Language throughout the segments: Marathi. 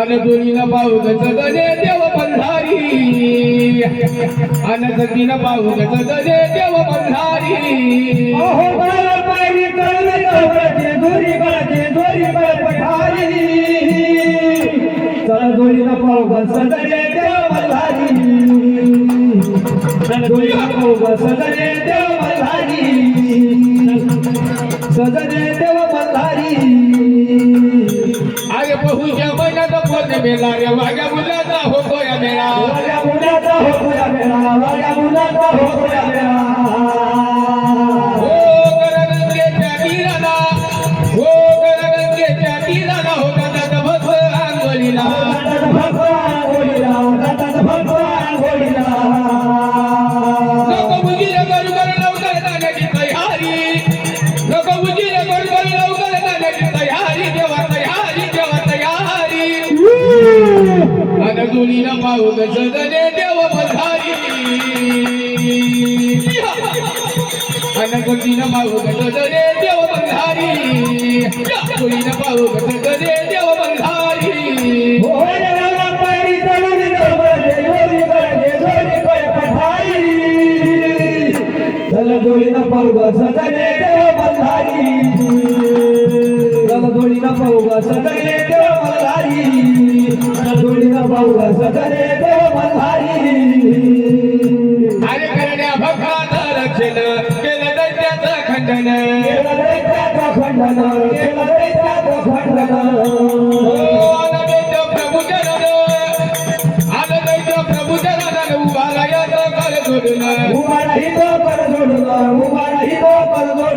अन न पाहू गजगणे देव पंधारी अन न पाहू गजगणे देव पंधारी अहो बाळा पायरी कळले सदरे देव मल्हारी सदरे देव मल्हारी अरे बहुच्या महिन्यात पोट मेला रे वाग्या मुलाचा हो गोया मेळा. वाड्या मुलाचा हो पुया मेळा वाड्या मुलाचा हो पुया मेळा. अन दोन्हीला पाहू गजगणे देव बधारी अन दोन्हीला पाहू गजगणे देव बंधारी न पाहू गजगणे देव बंधारी होळीला पायरी चढून डोंगराचे दोरी कळते दोरी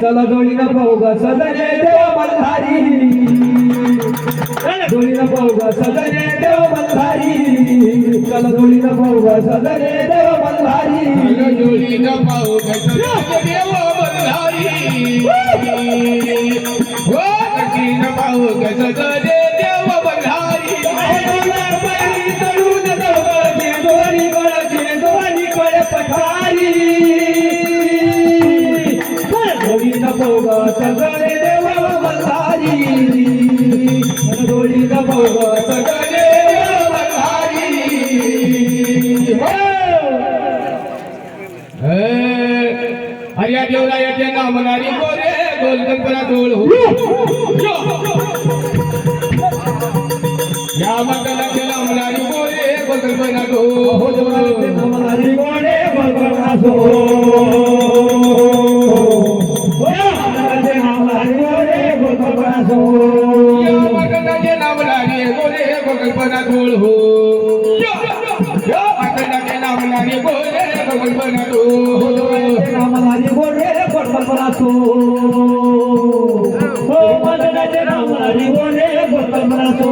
चल दोडीनं पाहू ग हो सजने देव मल्हारी जोडीनं पाहू ग सजने देव मल्हारी चला जोडीनं पाहू ग सजने देव मल्हारी जोडीनं पाहू ग सगळे देव मल्हारी हो पाहू ग सगळे देव मल्हारी पठारी हरिया देवरायाच्या नामनारी गोरे गोलगंपरा डोळ हो या मंगलाच्या नामनारी गोरे गोलगंपरा डोळ हो नामनारी गोरे गोलगंपरा डोळ नामनारी गोरे गोलगंपरा डोळ गोल गणपना डोळ हो या मंडलाचे नाम नारी गोरे गोल गणपना हो डोळ देवराचे नाम हरी गोडे बळबळासो. हो मंडळाचे नाम हरी गोडे बळबळासो.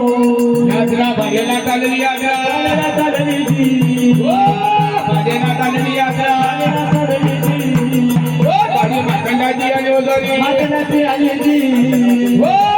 यात्रा बागेला चालली यात्रा. हो, बागेला चालली यात्रा चालनीची. हो. हो, रंगाचं विनयी मला डोळे पकडपणा तू. यो, मार्कंडाचे नाम लागी बोले पकडपणा